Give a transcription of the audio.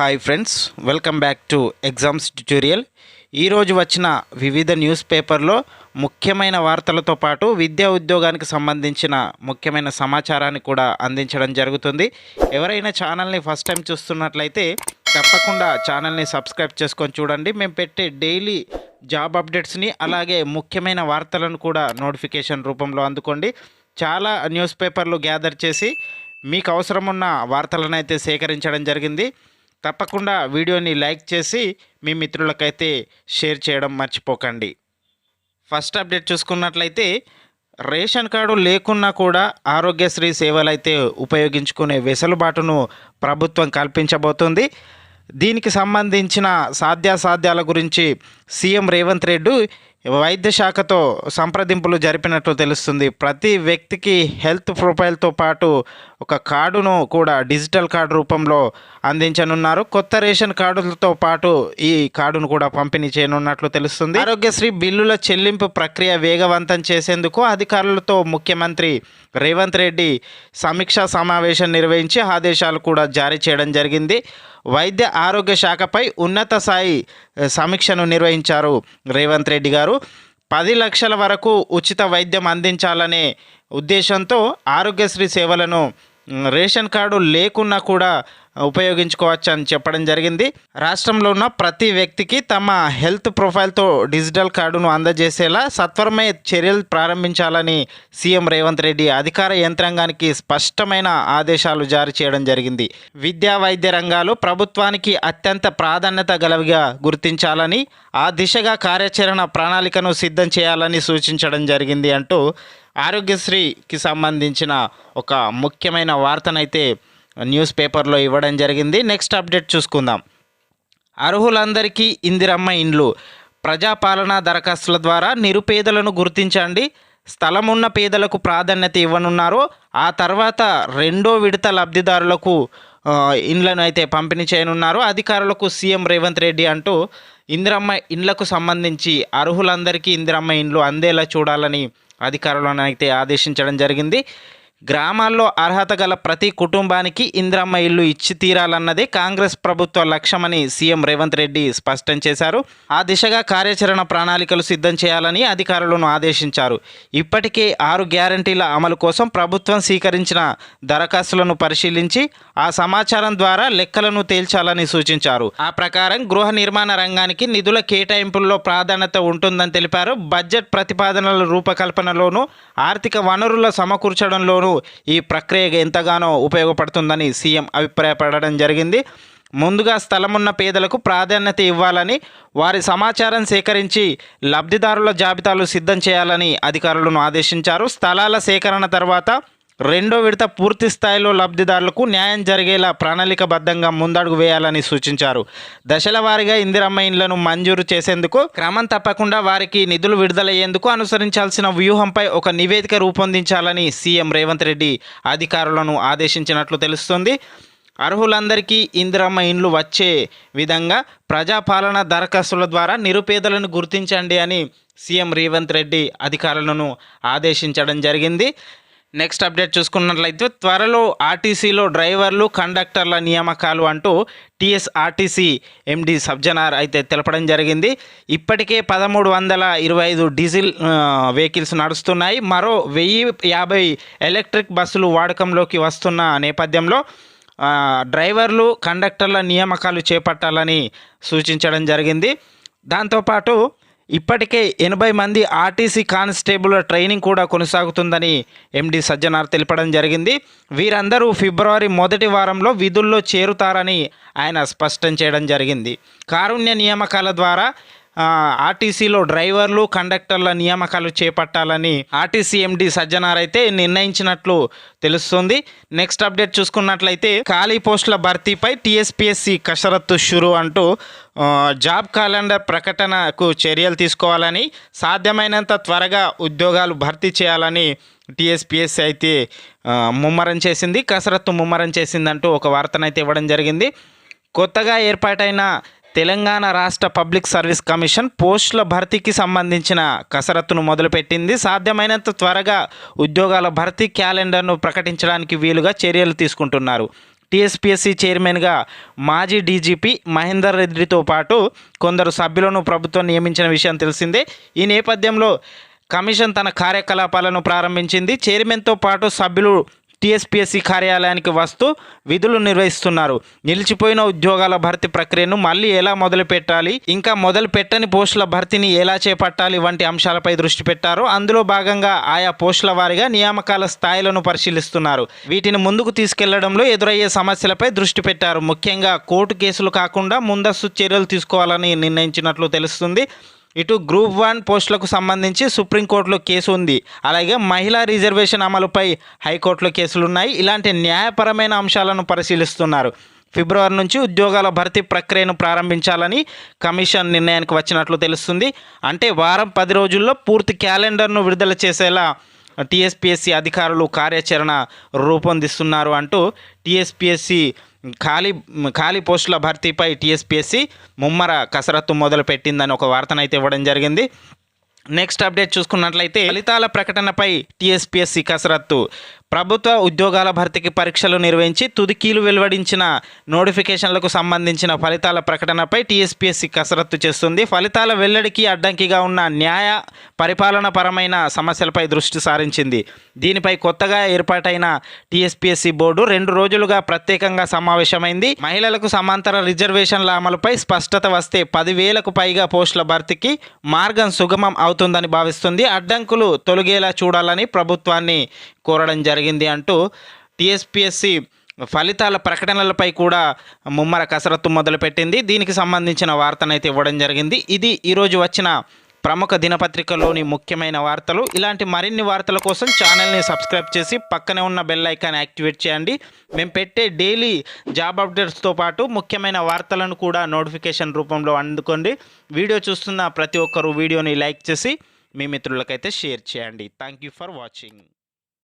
Hi friends welcome back to exams tutorial. ఈరోజు వచ్చిన వివిధ న్యూస్ పేపర్లో ముఖ్యమైన వార్తలతో పాటు విద్యా ఉద్యోగానికి సంబంధించిన ముఖ్యమైన సమాచారాన్ని కూడా అందించడం జరుగుతుంది. ఎవరైనా ఛానల్ని ఫస్ట్ టైం చూస్తున్నట్లయితే తప్పకుండా ఛానల్ని సబ్స్క్రైబ్ చేసుకొని చూడండి. మేము పెట్టే డైలీ జాబ్ అప్డేట్స్ని అలాగే ముఖ్యమైన వార్తలను కూడా నోటిఫికేషన్ రూపంలో అందుకోండి. చాలా న్యూస్ పేపర్లు గ్యాదర్ చేసి మీకు అవసరమున్న వార్తలను అయితే సేకరించడం జరిగింది. తప్పకుండా వీడియోని లైక్ చేసి మీ మిత్రులకైతే షేర్ చేయడం మర్చిపోకండి. ఫస్ట్ అప్డేట్ చూసుకున్నట్లయితే రేషన్ కార్డు లేకున్నా కూడా ఆరోగ్యశ్రీ సేవలైతే ఉపయోగించుకునే వెసులుబాటును ప్రభుత్వం కల్పించబోతుంది. దీనికి సంబంధించిన సాధ్యాసాధ్యాల గురించి సీఎం రేవంత్ రెడ్డి వైద్య శాఖతో సంప్రదింపులు జరిపినట్లు తెలుస్తుంది. ప్రతి వ్యక్తికి హెల్త్ ప్రొఫైల్తో పాటు ఒక కార్డును కూడా డిజిటల్ కార్డు రూపంలో అందించనున్నారు. కొత్త రేషన్ కార్డులతో పాటు ఈ కార్డును కూడా పంపిణీ చేయనున్నట్లు తెలుస్తుంది. ఆరోగ్యశ్రీ బిల్లుల చెల్లింపు ప్రక్రియ వేగవంతం చేసేందుకు అధికారులతో ముఖ్యమంత్రి రేవంత్ రెడ్డి సమీక్షా సమావేశం నిర్వహించి ఆదేశాలు కూడా జారీ చేయడం జరిగింది. వైద్య ఆరోగ్య శాఖపై ఉన్నత స్థాయి సమీక్షను నిర్వహించారు రేవంత్ రెడ్డి గారు. పది లక్షల వరకు ఉచిత వైద్యం అందించాలనే ఉద్దేశంతో ఆరోగ్యశ్రీ సేవలను రేషన్ కార్డు లేకున్నా కూడా ఉపయోగించుకోవచ్చు అని చెప్పడం జరిగింది. రాష్ట్రంలో ఉన్న ప్రతి వ్యక్తికి తమ హెల్త్ ప్రొఫైల్తో డిజిటల్ కార్డును అందజేసేలా సత్వరమే చర్యలు ప్రారంభించాలని సీఎం రేవంత్ రెడ్డి అధికార యంత్రాంగానికి స్పష్టమైన ఆదేశాలు జారీ చేయడం జరిగింది. విద్యా వైద్య రంగాలు ప్రభుత్వానికి అత్యంత ప్రాధాన్యత గలవిగా గుర్తించాలని ఆ దిశగా కార్యాచరణ ప్రణాళికను సిద్ధం చేయాలని సూచించడం జరిగింది అంటూ ఆరోగ్యశ్రీకి సంబంధించిన ఒక ముఖ్యమైన వార్తనైతే న్యూస్ పేపర్లో ఇవ్వడం జరిగింది. నెక్స్ట్ అప్డేట్ చూసుకుందాం. అర్హులందరికీ ఇందిరమ్మ ఇండ్లు. ప్రజాపాలనా దరఖాస్తుల ద్వారా నిరుపేదలను గుర్తించండి. స్థలం ఉన్న పేదలకు ప్రాధాన్యత ఇవ్వనున్నారు. ఆ తర్వాత రెండో విడత లబ్ధిదారులకు ఇండ్లను అయితే పంపిణీ చేయనున్నారు. అధికారులకు సీఎం రేవంత్ రెడ్డి అంటూ ఇందిరమ్మ ఇండ్లకు సంబంధించి అర్హులందరికీ ఇందిరమ్మ ఇండ్లు అందేలా చూడాలని అధికారులను అయితే ఆదేశించడం జరిగింది. గ్రామాల్లో అర్హత గల ప్రతి కుటుంబానికి ఇంద్రమ్మ ఇల్లు ఇచ్చి తీరాలన్నదే కాంగ్రెస్ ప్రభుత్వ లక్ష్యమని సీఎం రేవంత్ రెడ్డి స్పష్టం చేశారు. ఆ దిశగా కార్యాచరణ ప్రణాళికలు సిద్ధం చేయాలని అధికారులను ఆదేశించారు. ఇప్పటికే ఆరు గ్యారంటీల అమలు కోసం ప్రభుత్వం స్వీకరించిన దరఖాస్తులను పరిశీలించి ఆ సమాచారం ద్వారా లెక్కలను తేల్చాలని సూచించారు. ఆ ప్రకారం గృహ నిర్మాణ రంగానికి నిధుల కేటాయింపుల్లో ప్రాధాన్యత ఉంటుందని తెలిపారు. బడ్జెట్ ప్రతిపాదనల రూపకల్పనలోనూ ఆర్థిక వనరుల సమకూర్చడంలోనూ ఈ ప్రక్రియ ఎంతగానో ఉపయోగపడుతుందని సీఎం అభిప్రాయపడడం జరిగింది. ముందుగా స్థలమున్న పేదలకు ప్రాధాన్యత ఇవ్వాలని వారి సమాచారం సేకరించి లబ్ధిదారుల జాబితాలు సిద్ధం చేయాలని అధికారులను ఆదేశించారు. స్థలాల సేకరణ తర్వాత రెండో విడత పూర్తి స్థాయిలో లబ్ధిదారులకు న్యాయం జరిగేలా ప్రణాళికబద్ధంగా ముందడుగు వేయాలని సూచించారు. దశల వారీగా ఇందిరమ్మ ఇండ్లను మంజూరు చేసేందుకు క్రమం తప్పకుండా వారికి నిధులు విడుదలయ్యేందుకు అనుసరించాల్సిన వ్యూహంపై ఒక నివేదిక రూపొందించాలని సీఎం రేవంత్ రెడ్డి అధికారులను ఆదేశించినట్లు తెలుస్తుంది. అర్హులందరికీ ఇందిరమ్మ ఇండ్లు వచ్చే విధంగా ప్రజాపాలన దరఖాస్తుల ద్వారా నిరుపేదలను గుర్తించండి అని సీఎం రేవంత్ రెడ్డి అధికారులను ఆదేశించడం జరిగింది. నెక్స్ట్ అప్డేట్ చూసుకున్నట్లయితే త్వరలో ఆర్టీసీలో డ్రైవర్లు కండక్టర్ల నియామకాలు అంటూ టీఎస్ఆర్టీసీ ఎండి సబ్జనార్ అయితే తెలపడం జరిగింది. ఇప్పటికే పదమూడు వందల ఇరవై ఐదు డీజిల్ వెహికల్స్ నడుస్తున్నాయి. మరో వెయ్యి యాభై ఎలక్ట్రిక్ బస్సులు వాడకంలోకి వస్తున్న నేపథ్యంలో డ్రైవర్లు కండక్టర్ల నియామకాలు చేపట్టాలని సూచించడం జరిగింది. దాంతోపాటు ఇప్పటికే ఎనభై మంది ఆర్టీసీ కానిస్టేబుల్ ట్రైనింగ్ కూడా కొనసాగుతుందని ఎండి సజ్జనార్ తెలపడం జరిగింది. వీరందరూ ఫిబ్రవరి మొదటి వారంలో విధుల్లో చేరుతారని ఆయన స్పష్టం చేయడం జరిగింది. కారుణ్య నియామకాల ద్వారా ఆర్టీసీలో డ్రైవర్లు కండక్టర్ల నియామకాలు చేపట్టాలని ఆర్టీసీ ఎండి సజ్జనార్ అయితే నిర్ణయించినట్లు తెలుస్తుంది. నెక్స్ట్ అప్డేట్ చూసుకున్నట్లయితే ఖాళీ పోస్టుల భర్తీపై టీఎస్పీఎస్సీ కసరత్తు షురు అంటూ జాబ్ క్యాలెండర్ ప్రకటనకు చర్యలు తీసుకోవాలని సాధ్యమైనంత త్వరగా ఉద్యోగాలు భర్తీ చేయాలని టీఎస్పీఎస్సీ అయితే ముమ్మరం చేసింది. కసరత్తు ముమ్మరం చేసిందంటూ ఒక వార్తనైతే ఇవ్వడం జరిగింది. కొత్తగా ఏర్పాటైన తెలంగాణ రాష్ట్ర పబ్లిక్ సర్వీస్ కమిషన్ పోస్టుల భర్తీకి సంబంధించిన కసరత్తును మొదలుపెట్టింది. సాధ్యమైనంత త్వరగా ఉద్యోగాల భర్తీ క్యాలెండర్ను ప్రకటించడానికి వీలుగా చర్యలు తీసుకుంటున్నారు. టీఎస్పీఎస్సీ చైర్మన్గా మాజీ డీజీపీ మహేందర్ రెడ్డితో పాటు కొందరు సభ్యులను ప్రభుత్వం నియమించిన విషయం తెలిసిందే. ఈ నేపథ్యంలో కమిషన్ తన కార్యకలాపాలను ప్రారంభించింది. చైర్మన్తో పాటు సభ్యులు టీఎస్పీఎస్సీ కార్యాలయానికి వస్తూ విధులు నిర్వహిస్తున్నారు. నిలిచిపోయిన ఉద్యోగాల భర్తీ ప్రక్రియను మళ్ళీ ఎలా మొదలు పెట్టాలి? ఇంకా మొదలు పెట్టని పోస్టుల భర్తీని ఎలా చేపట్టాలి? వంటి అంశాలపై దృష్టి పెట్టారు. అందులో భాగంగా ఆయా పోస్టుల వారీగా నియామకాల స్థాయిలను పరిశీలిస్తున్నారు. వీటిని ముందుకు తీసుకెళ్ళడంలో ఎదురయ్యే సమస్యలపై దృష్టి పెట్టారు. ముఖ్యంగా కోర్టు కేసులు కాకుండా ముందస్తు చర్యలు తీసుకోవాలని నిర్ణయించినట్లు తెలుస్తుంది. ఇటు గ్రూప్ వన్ పోస్టులకు సంబంధించి సుప్రీంకోర్టులో కేసు ఉంది. అలాగే మహిళా రిజర్వేషన్ అమలుపై హైకోర్టులో కేసులు ఉన్నాయి ఇలాంటి న్యాయపరమైన అంశాలను పరిశీలిస్తున్నారు. ఫిబ్రవరి నుంచి ఉద్యోగాల భర్తీ ప్రక్రియను ప్రారంభించాలని కమిషన్ నిర్ణయానికి వచ్చినట్లు తెలుస్తుంది. అంటే వారం పది రోజుల్లో పూర్తి క్యాలెండర్ను విడుదల చేసేలా టీఎస్పీఎస్సీ అధికారులు కార్యాచరణ రూపొందిస్తున్నారు అంటూ టీఎస్పీఎస్సీ ఖాళీ ఖాళీ పోస్టుల భర్తీపై టీఎస్పీఎస్సీ ముమ్మర కసరత్తు మొదలుపెట్టిందని ఒక వార్తనైతే ఇవ్వడం జరిగింది. నెక్స్ట్ అప్డేట్ చూసుకున్నట్లయితే ఫలితాల ప్రకటనపై టీఎస్పీఎస్సీ కసరత్తు ప్రభుత్వ ఉద్యోగాల భర్తీకి పరీక్షలు నిర్వహించి తుదికీలు వెలువడించిన నోటిఫికేషన్లకు సంబంధించిన ఫలితాల ప్రకటనపై టీఎస్పీఎస్సీ కసరత్తు చేస్తుంది. ఫలితాల వెల్లడికి అడ్డంకిగా ఉన్న న్యాయ పరిపాలన పరమైన సమస్యలపై దృష్టి సారించింది. దీనిపై కొత్తగా ఏర్పాటైన టీఎస్పీఎస్సీ బోర్డు రెండు రోజులుగా ప్రత్యేకంగా సమావేశమైంది. మహిళలకు సమాంతర రిజర్వేషన్ల అమలుపై స్పష్టత వస్తే పదివేలకు పైగా పోస్టుల భర్తీకి మార్గం సుగమం అవుతుందని భావిస్తుంది. అడ్డంకులు తొలగేలా చూడాలని ప్రభుత్వాన్ని కోరడం జరిగింది. జరిగింది అంటూ టీఎస్పీఎస్సీ ఫలితాల ప్రకటనలపై కూడా ముమ్మర కసరత్తు మొదలుపెట్టింది. దీనికి సంబంధించిన వార్తనైతే ఇవ్వడం జరిగింది. ఇది ఈరోజు వచ్చిన ప్రముఖ దినపత్రికలోని ముఖ్యమైన వార్తలు. ఇలాంటి మరిన్ని వార్తల కోసం ఛానల్ని సబ్స్క్రైబ్ చేసి పక్కనే ఉన్న బెల్ ఐకాన్ యాక్టివేట్ చేయండి. మేము పెట్టే డైలీ జాబ్ అప్డేట్స్తో పాటు ముఖ్యమైన వార్తలను కూడా నోటిఫికేషన్ రూపంలో అందుకోండి. వీడియో చూస్తున్న ప్రతి ఒక్కరు వీడియోని లైక్ చేసి మీ మిత్రులకైతే షేర్ చేయండి. Thank you for watching.